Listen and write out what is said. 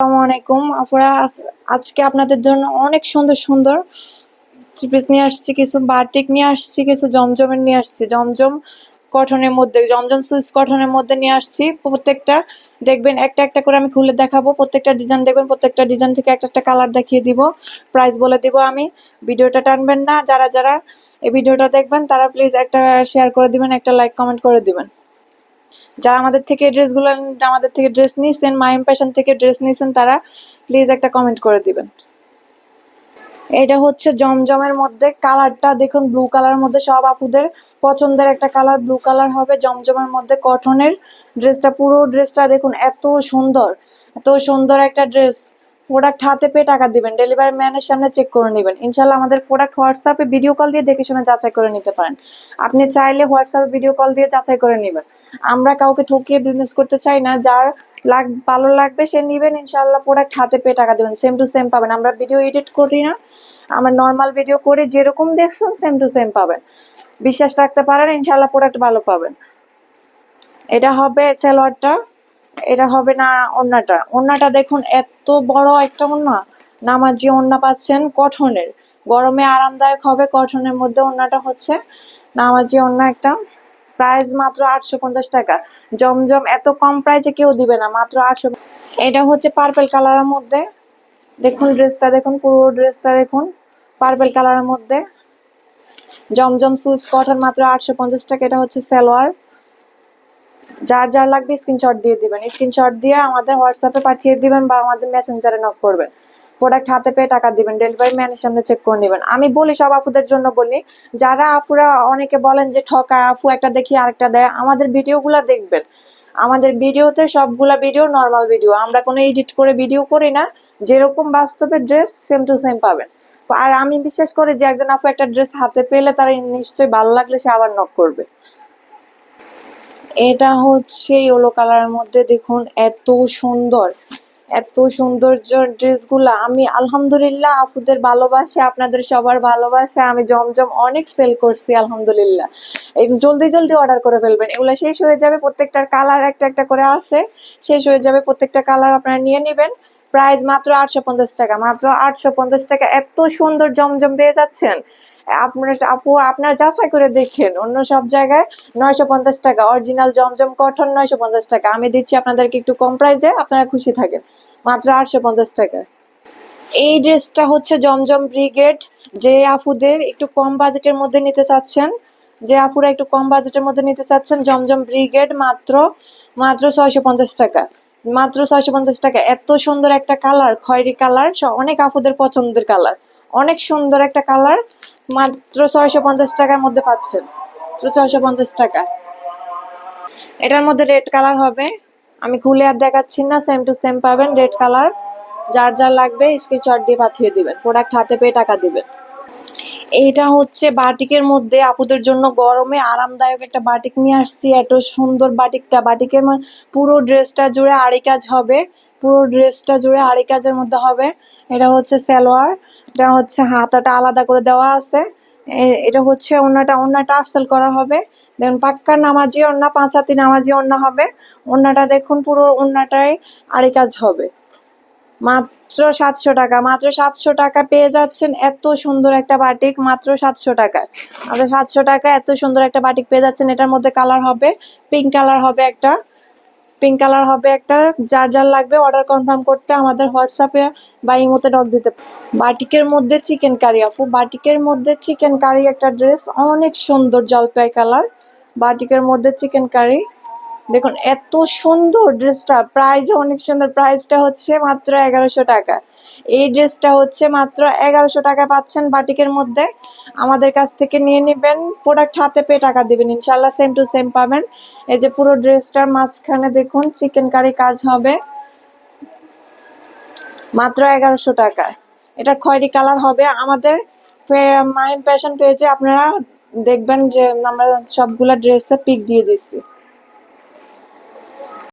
আলাইকুম। আপুরা আজকে আপনাদের জন্য অনেক সুন্দর সুন্দর থ্রি নিয়ে আসছি, কিছু বাটিক নিয়ে আসছি, কিছু জমজমের নিয়ে আসছি। জমজম কটনের মধ্যে, জমজম সুইচ কটনের মধ্যে নিয়ে আসছি। প্রত্যেকটা, দেখবেন একটা একটা করে আমি খুলে দেখাবো। প্রত্যেকটা ডিজাইন দেখবেন, প্রত্যেকটা ডিজাইন থেকে একটা একটা কালার দেখিয়ে দিব। প্রাইস বলে দিব আমি। ভিডিওটা টানবেন না। যারা যারা এই ভিডিওটা দেখবেন, তারা প্লিজ একটা শেয়ার করে দিবেন, একটা লাইক কমেন্ট করে দিবেন। যারা আমাদের থেকে ড্রেসগুলো আমাদের থেকে ড্রেস নিয়েছেন মাইম প্যাশন থেকে ড্রেস নিয়েছেন তারা প্লিজ একটা কমেন্ট করে দিবেন। এটা হচ্ছে জমজমের মধ্যে কালারটা দেখুন ব্লু কালার মধ্যে সব আপুদের পছন্দের একটা কালার ব্লু কালার হবে জমজমের মধ্যে কটনের ড্রেসটা পুরো ড্রেসটা দেখুন এত সুন্দর এত সুন্দর একটা ড্রেস প্রোডাক্ট হাতে পেয়ে টাকা দিবেন। ডেলিভারি ম্যানের সামনে চেক করে নেবেন। ইনশাল্লাহ আমাদের প্রোডাক্ট হোয়াটসঅ্যাপে ভিডিও কল দিয়ে দেখে শুনে যাচাই করে নিতে পারেন। আপনি চাইলে হোয়াটসঅ্যাপে ভিডিও কল দিয়ে যাচাই করে নেবেন। আমরা কাউকে ঠকিয়ে বিজনেস করতে চাই না। যার লাগ, ভালো লাগবে সে নিবেন। ইনশাল্লাহ প্রোডাক্ট হাতে পেয়ে টাকা দেবেন। সেম টু সেম পাবেন। আমরা ভিডিও এডিট করি না। আমরা নর্মাল ভিডিও করে। যেরকম দেখছেন সেম টু সেম পাবেন। বিশ্বাস রাখতে পারেন ইনশাল্লাহ প্রোডাক্ট ভালো পাবেন। এটা হবে সালোয়ারটা এটা হবে না ওন্নাটা ওন্নাটা দেখুন, এত বড় একটা ওন্না নামাজি ওন্না পাচ্ছেন কঠনের। গরমে আরামদায়ক হবে, কঠনের মধ্যে ওন্নাটা হচ্ছে নামাজি ওন্না একটা। প্রাইস মাত্র আটশো পঞ্চাশ টাকা। জমজম এত কম প্রাইসে কেউ দিবে না, মাত্র আটশো এটা হচ্ছে পার্পেল কালারের মধ্যে। দেখুন ড্রেসটা দেখুন পুরো ড্রেসটা দেখুন পার্পেল কালারের মধ্যে। জমজম সুইচ কটন মাত্র আটশো পঞ্চাশ টাকা, এটা হচ্ছে সালোয়ার। যার যার লাগবে স্ক্রিনশট দিয়ে দিবেন। স্ক্রিনশট দিয়ে আমাদের হোয়াটসঅ্যাপে পাঠিয়ে দিবেন বা আমাদের মেসেঞ্জারে নক করবেন। প্রোডাক্ট হাতে পেয়ে টাকা দিবেন ডেলিভারি ম্যানের সামনে চেক করে নেবেন। আমি বলি সব আপুদের জন্য বলি, যারা আপুরা অনেকে বলেন যে, ঠকা, আপু একটা দেখি, আরেকটা দেয়। আমাদের ভিডিওগুলো দেখবেন। আমাদের ভিডিওতে সবগুলা ভিডিও নর্মাল ভিডিও আমরা কোনো এডিট করে ভিডিও করি না। যেরকম বাস্তবে ড্রেস সেম টু সেম পাবেন। আর আমি বিশ্বাস করি যে, একজন আপু একটা ড্রেস হাতে পেলে তারা নিশ্চয়ই ভালো লাগলে সে আবার নক করবে। এটা হচ্ছে ইয়েলো কালারের মধ্যে দেখুন, এত সুন্দর, এত সৌন্দর্য ড্রেসগুলো। আমি আলহামদুলিল্লাহ আপুদের ভালোবাসে, আপনাদের সবার ভালোবাসে, আমি জমজম অনেক সেল করছি, আলহামদুলিল্লাহ। এই জলদি জলদি অর্ডার করে ফেলবেন, এগুলো শেষ হয়ে যাবে, প্রত্যেকটার কালার একটা একটা করে আছে, শেষ হয়ে যাবে, প্রত্যেকটা কালার আপনারা নিয়ে নেবেন। প্রাইস মাত্র আটশো পঞ্চাশ টাকা। মাত্র আটশো পঞ্চাশ টাকা। এত সুন্দর জমজম পেয়ে যাচ্ছেন। আপনার আপু, আপনার যাচাই করে দেখেন। অন্য সব জায়গায় নয়শো পঞ্চাশ টাকা। অরিজিনাল জমজম কঠন নয়শো পঞ্চাশ টাকা। আমি দিচ্ছি আপনাদেরকে একটু কম প্রাইসে, আপনারা খুশি থাকেন। মাত্র আটশো পঞ্চাশ টাকা। এই ড্রেসটা হচ্ছে জমজম ব্রিগেড। যে আপুদের একটু কম বাজেটের মধ্যে নিতে চাচ্ছেন, যে আপুরা একটু কম বাজেটের মধ্যে নিতে চাচ্ছেন জমজম ব্রিগেড, মাত্র মাত্র ছয়শো পঞ্চাশ টাকা। মাত্র ছয়শো পঞ্চাশ টাকা। এত সুন্দর একটা কালার, খয়েরি কালার অনেক আপুদের পছন্দের কালার। অনেক সুন্দর একটা কালার, মাত্র ছয়শো পঞ্চাশ টাকার মধ্যে পাচ্ছেন। ছয়শো পঞ্চাশ টাকা। এটার মধ্যে রেড কালার হবে। আমি খুলে আর দেখাচ্ছি না সেম টু সেম পাবেন রেড কালার। যার যার লাগবে স্ক্রিনশট দিয়ে পাঠিয়ে দিবেন। প্রোডাক্ট হাতে পেয়ে টাকা দিবেন। এইটা হচ্ছে বাটিকের মধ্যে আপুদের জন্য গরমে আরামদায়ক একটা বাটিক নিয়ে আসছি। এত সুন্দর বাটিকটা। বাটিকের পুরো ড্রেসটা জুড়ে আড়ি কাজ হবে। পুরো ড্রেসটা জুড়ে আড়ি কাজের মধ্যে হবে। এটা হচ্ছে সালোয়ার। এটা হচ্ছে হাতাটা আলাদা করে দেওয়া আছে। এটা হচ্ছে ওন্নাটা ওন্নাটা আফসেল করা হবে। দেন পাক্কা নামাজি ওন্না, পাঁচ হাতি নামাজি ওন্না হবে। ওন্নাটা দেখুন, পুরো ওন্নাটাই আড়ি কাজ হবে। মাত্র সাতশো টাকা, মাত্র সাতশো টাকা পেয়ে যাচ্ছেন এত সুন্দর একটা বাটিক মাত্র সাতশো টাকায় মাত্র সাতশো টাকা, এত সুন্দর একটা বাটিক পেয়ে যাচ্ছেন। এটার মধ্যে কালার হবে পিঙ্ক কালার হবে একটা পিঙ্ক কালার হবে একটা। যার যার লাগবে অর্ডার কনফার্ম করতে আমাদের হোয়াটসঅ্যাপে বা ইমোতে ডক দিতে বাটিকের মধ্যে চিকেন কারি আপু, বাটিকের মধ্যে চিকেন কারি একটা ড্রেস অনেক সুন্দর জলপাই কালার বাটিকের মধ্যে চিকেন কারি দেখুন, এত সুন্দর ড্রেসটা প্রাইস অনেক সুন্দর। প্রাইসটা হচ্ছে মাত্র এগারোশো টাকা। এই ড্রেসটা হচ্ছে মাত্র এগারোশো টাকা পাচ্ছেন বাটিকের মধ্যে। আমাদের কাছ থেকে নিয়ে নেবেন। প্রোডাক্ট হাতে পেয়ে টাকা দিবেন। ইনশাল্লাহ সেম টু সেম পাবেন। এই যে পুরো ড্রেসটার মাঝখানে দেখুন চিকেন কারি কাজ হবে। মাত্র এগারোশো টাকা এটা খয়েরি কালার হবে। আমাদের মাইম প্যাশন পেজে আপনারা দেখবেন যে আমরা সবগুলা ড্রেসে পিক দিয়ে দিচ্ছি।